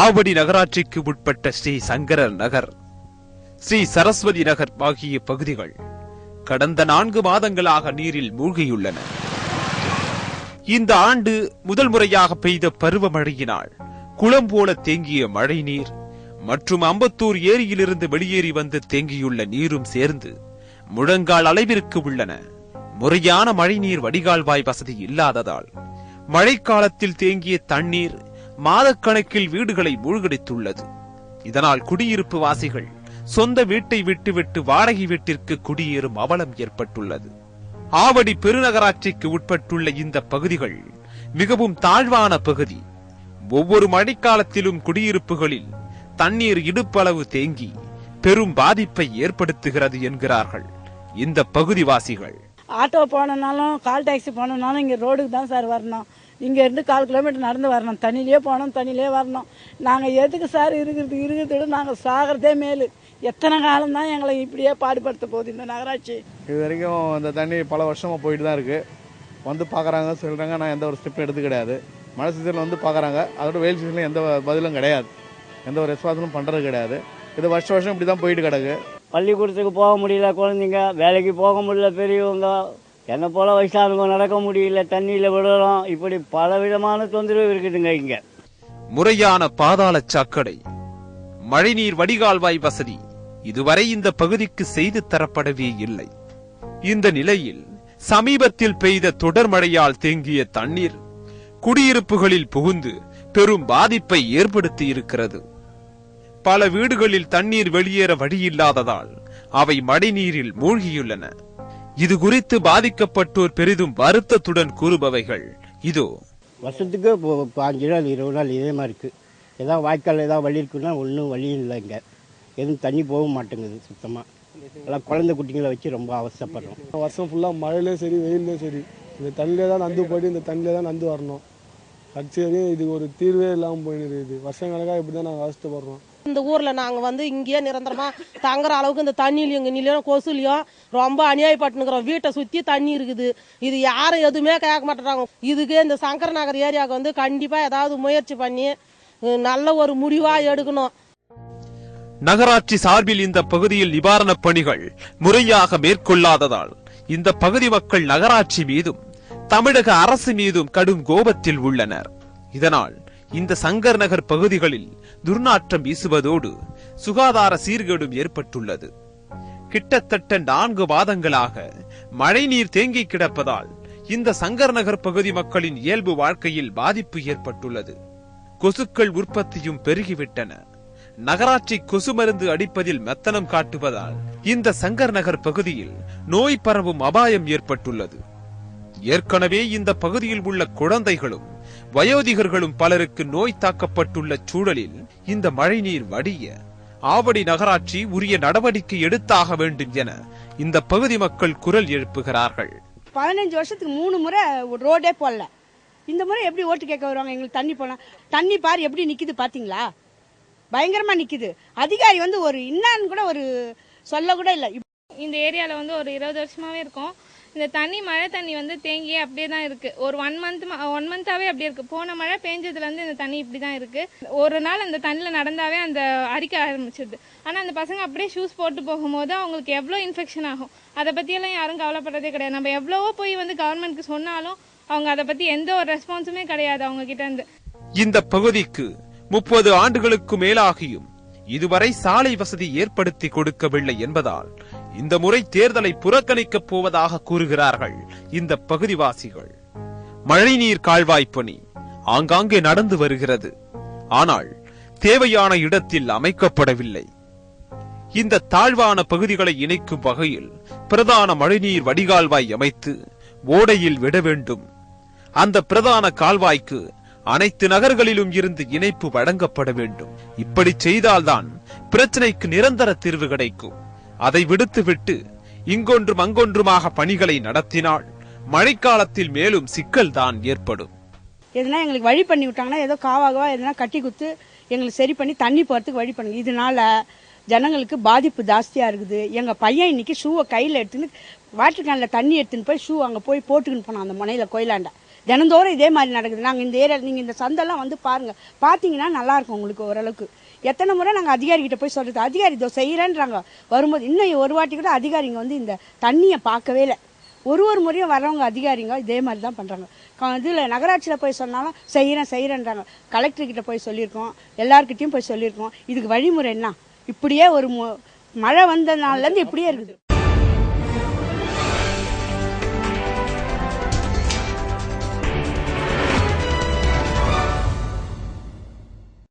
ஆவடி நகராட்சிக்கு உட்பட்ட ஸ்ரீ சங்கரர் நகர் ஸ்ரீ சரஸ்வதி நகர் ஆகிய பகுதிகள் கடந்த நான்கு மாதங்களாக நீரில் மூழ்கியுள்ளன. இந்த ஆண்டு முதல் முறையாக பெய்த பருவமழையினால் குளம் போல தேங்கிய மழை நீர் மற்றும் அம்பத்தூர் ஏரியிலிருந்து வெளியேறி வந்து தேங்கியுள்ள நீரும் சேர்ந்து முழங்கால் அளவிற்கு உள்ளன. முறையான மழைநீர் வடிகால்வாய் வசதி இல்லாததால் மழைக்காலத்தில் தேங்கிய தண்ணீர் மாதக்கணக்கில் வீடுகளை மூழ்கடித்துள்ளது. இதனால் குடியிருப்பு வாசிகள் சொந்த வீட்டை விட்டுவிட்டு வாடகை வீட்டிற்கு குடியேறும் அவலம் ஏற்பட்டுள்ளது. ஆவடி பெருநகராட்சிக்கு உட்பட்டுள்ள இந்த பகுதிகள் மிகவும் தாழ்வான பகுதி. ஒவ்வொரு மழைக்காலத்திலும் குடியிருப்புகளில் தண்ணீர் இடுப்பளவு தேங்கி பெரும் பாதிப்பை ஏற்படுத்துகிறது என்கிறார்கள் இந்த பகுதிவாசிகள். ஆட்டோ போனனாலும் கால் டாக்ஸி போனனாலும் இங்கே ரோடுக்கு தான் சார் வரணும். இங்கே இருந்து கால் கிலோமீட்டர் நடந்து வரணும். தண்ணியிலே போனோம் தண்ணியிலே வரணும். நாங்கள் எதுக்கு சார் இருக்கிறது? இருக்கிறத நாங்கள் சாகிறதே மேலு. எத்தனை காலம் தான் எங்களை இப்படியே பாடுபடுத்த போகுது இந்த நகராட்சி? இது வரைக்கும் இந்த தண்ணி பல வருஷமாக போயிட்டு தான் இருக்குது வந்து பார்க்குறாங்க சொல்கிறாங்க நான் எந்த ஒரு ஸ்டெப்பும் எடுத்து கிடையாது. மழை சீசனில் வந்து பார்க்குறாங்க அதோட வெயில் சீசனில் எந்த பதிலும் கிடையாது. எந்த ஒரு ரெஸ்பான்ஸும் பண்ணுறது கிடையாது. இது வருஷம் வருஷம் இப்படி தான் போயிட்டு கிடக்கு. பள்ளிக்கூடத்துக்கு போக முடியல குழந்தைங்க. வேலைக்கு போக முடியல பெரியவங்க. என்னை போல வயசானவங்க நடக்க முடியல தண்ணியில் விடுறோம் இப்படி பலவிதமான தொந்தரவு இருக்குதுங்க இங்கே. முறையான பாதாள சாக்கடை மழைநீர் வடிகால்வாய் வசதி இதுவரை இந்த பகுதிக்கு செய்து தரப்படவே இல்லை. இந்த நிலையில் சமீபத்தில் பெய்த தொடர் மழையால் தேங்கிய தண்ணீர் குடியிருப்புகளில் புகுந்து பெரும் பாதிப்பை ஏற்படுத்தி இருக்கிறது. பல வீடுகளில் தண்ணீர் வெளியேற வழியில்லாததால் அவை மழைநீரில் மூழ்கியுள்ளன. இது குறித்து பாதிக்கப்பட்டோர் பெரிதும் வருத்தத்துடன் கூறுபவைகள். இதோ. வருஷத்துக்கு பாஞ்சு நாள் இருபது நாள் இதே மாதிரி இருக்குது ஏதாவது வாய்க்கால் ஏதாவது வழி இருக்குன்னா ஒன்றும் வழி இல்லை இங்கே. எதுவும் தண்ணி போக மாட்டேங்குது சுத்தமாக எல்லாம் குழந்தை குட்டிங்களை வச்சு ரொம்ப அவசரப்படுறோம். வருஷம் ஃபுல்லாக மழையிலையும் சரி வெயிலையும் சரி. இந்த தண்ணியிலே தான் நந்து போயிட்டு இந்த தண்ணியிலே தான் நந்து வரணும். கட்சி இதுக்கு ஒரு தீர்வே இல்லாமல் போயின்னு இருக்குது வருஷம் கணக்காக இப்படி தான் நாங்கள் அவஸ்தைப்படுறோம் இந்த ஊர்ல நாங்க வந்து இங்கேயே நிரந்தரமா தங்குற அளவுக்கு இந்த தண்ணிலையும் இங்க நிலையும் கொசுலையும் ரொம்ப அநியாயப்பட்டுனுக்குறோம். வீட்டை சுத்தி தண்ணி இருக்குது. இது யாரும் எதுவுமே கேட்க மாட்டேறாங்க இதுக்கு இந்த சங்கர நகர் ஏரியாவுக்கு வந்து கண்டிப்பா ஏதாவது முயற்சி பண்ணி நல்ல ஒரு முடிவா எடுக்கணும். நகராட்சி சார்பில் இந்த பகுதியில் நிவாரணப் பணிகள் முறையாக மேற்கொள்ளாததால் இந்த பகுதி மக்கள் நகராட்சி மீதும் தமிழக அரசு மீதும் கடும் கோபத்தில் உள்ளனர். இதனால் இந்த சங்கர் நகர் பகுதிகளில் துர்நாற்றம் வீசுவதோடு சுகாதார சீர்கேடும் ஏற்பட்டுள்ளது. கிட்டத்தட்ட நான்கு மாதங்களாக மழைநீர் தேங்கி கிடப்பதால் இந்த சங்கர் நகர் பகுதி மக்களின் இயல்பு வாழ்க்கையில் பாதிப்பு ஏற்பட்டுள்ளது. கொசுக்கள் உற்பத்தியும் பெருகிவிட்டன. நகராட்சி கொசு மருந்து அடிப்பதில் மெத்தனம் காட்டுவதால் இந்த சங்கர் நகர் பகுதியில் நோய் பரவும் அபாயம் ஏற்பட்டுள்ளது. ஏற்கனவே இந்த பகுதியில் உள்ள குழந்தைகளும் வயோதிகர்களும் பலருக்கு நோய் தாக்கப்பட்டுள்ள சூழலில் இந்த மழைநீர் வடிய ஆவடி நகராட்சி உரிய நடவடிக்கை எடுத்தாக வேண்டும் என இந்த பகுதி மக்கள் குரல் எழுப்புகிறார்கள். பதினஞ்சு வருஷத்துக்கு மூணு முறை ரோடே போடல. இந்த முறை எப்படி ஓட்டு கேட்க வருவாங்க? எங்களுக்கு தண்ணி போனா தண்ணி பாரு எப்படி நிக்குது பாத்தீங்களா? பயங்கரமா நிக்குது. அதிகாரி வந்து ஒரு இன்னான்னு கூட ஒரு சொல்ல கூட இல்லை. இந்த ஏரியாவில் வந்து ஒரு இருபது வருஷமாவே இருக்கும். இந்த தண்ணி மழை தண்ணி வந்து தேங்கியே அப்படியே தான் இருக்கு. ஒரு ஒன் மந்த் ஒன் மந்தாவே அப்படியே இருக்கு. போன மழை பேஞ்சதுல இருந்து இந்த தண்ணி இப்படி தான் இருக்கு. ஒரு நாள் அந்த தண்ணியில் நடந்தாவே அந்த அரிக்க ஆரம்பிச்சிருது. ஆனால் அந்த பசங்க அப்படியே ஷூஸ் போட்டு போகும்போது அவங்களுக்கு எவ்வளோ இன்ஃபெக்ஷன் ஆகும்? அதை பத்தியெல்லாம் யாரும் கவலைப்படுறதே கிடையாது. நம்ம எவ்வளவோ போய் வந்து கவர்மெண்ட்க்கு சொன்னாலும் அவங்க அதை பற்றி எந்த ஒரு ரெஸ்பான்ஸுமே கிடையாது அவங்க கிட்ட இருந்து. இந்த பகுதிக்கு முப்பது ஆண்டுகளுக்கு மேலாகியும் இதுவரை சாலை வசதி ஏற்படுத்தி கொடுக்கவில்லை என்பதால் இந்த முறை தேர்தலை புறக்கணிக்கப் போவதாக கூறுகிறார்கள் இந்த பகுதிவாசிகள். மழைநீர் கால்வாய் பணி ஆங்காங்கே நடந்து வருகிறது. ஆனால் தேவையான இடத்தில் அமைக்கப்படவில்லை. இந்த தாழ்வான பகுதிகளை இணைக்கும் வகையில் பிரதான மழைநீர் வடிகால்வாய் அமைத்து ஓடையில் விட வேண்டும். அந்த பிரதான கால்வாய்க்கு அனைத்து நகர்களிலும் இருந்து இணைப்பு வழங்கப்பட வேண்டும். இப்படி செய்தால்தான் பிரச்சனைக்கு நிரந்தர தீர்வு கிடைக்கும். அதை விடுத்துவிட்டு இங்கொன்றும் அங்கொன்றுமாக பணிகளை நடத்தினால் மழைக்காலத்தில் மேலும் சிக்கல் தான் ஏற்படும். எதுனா எங்களுக்கு வழி பண்ணி விட்டாங்கன்னா ஏதோ காவாகவா எதுனா கட்டி குத்து எங்களுக்கு சரி பண்ணி தண்ணி போகிறதுக்கு வழி பண்ணுங்க. இதனால ஜனங்களுக்கு பாதிப்பு ஜாஸ்தியாக இருக்குது. எங்கள் பையன் இன்னைக்கு ஷூவை கையில் எடுத்துன்னு வாட்டர் கேனில் தண்ணி எடுத்துன்னு போய் ஷூ அங்கே போய் போட்டுக்கின்னு போனான் அந்த முனையில் கோயிலாண்ட. தினந்தோறும் இதே மாதிரி நடக்குது. நாங்கள் இந்த ஏரியா நீங்கள் இந்த சந்தெல்லாம் வந்து பாருங்கள் பார்த்தீங்கன்னா நல்லாயிருக்கும் உங்களுக்கு ஓரளவுக்கு. எத்தனை முறை நாங்கள் அதிகாரிகிட்ட போய் சொல்கிறது அதிகாரி இதோ செய்கிறேன்றாங்க வரும்போது இன்னும் ஒரு வாட்டி கூட அதிகாரிங்க வந்து இந்த தண்ணியை பார்க்கவே இல்லை. ஒரு ஒரு முறையும் வரவங்க அதிகாரிங்க இதே மாதிரி தான் பண்ணுறாங்க இதில் நகராட்சியில் போய் சொன்னாலும் செய்கிறேன் செய்கிறேன்றாங்க கலெக்டர்கிட்ட போய் சொல்லியிருக்கோம். எல்லாருக்கிட்டையும் போய் சொல்லியிருக்கோம். இதுக்கு வழிமுறை என்ன? இப்படியே ஒரு மழை வந்த நாள்லேருந்து இப்படியே இருக்குது.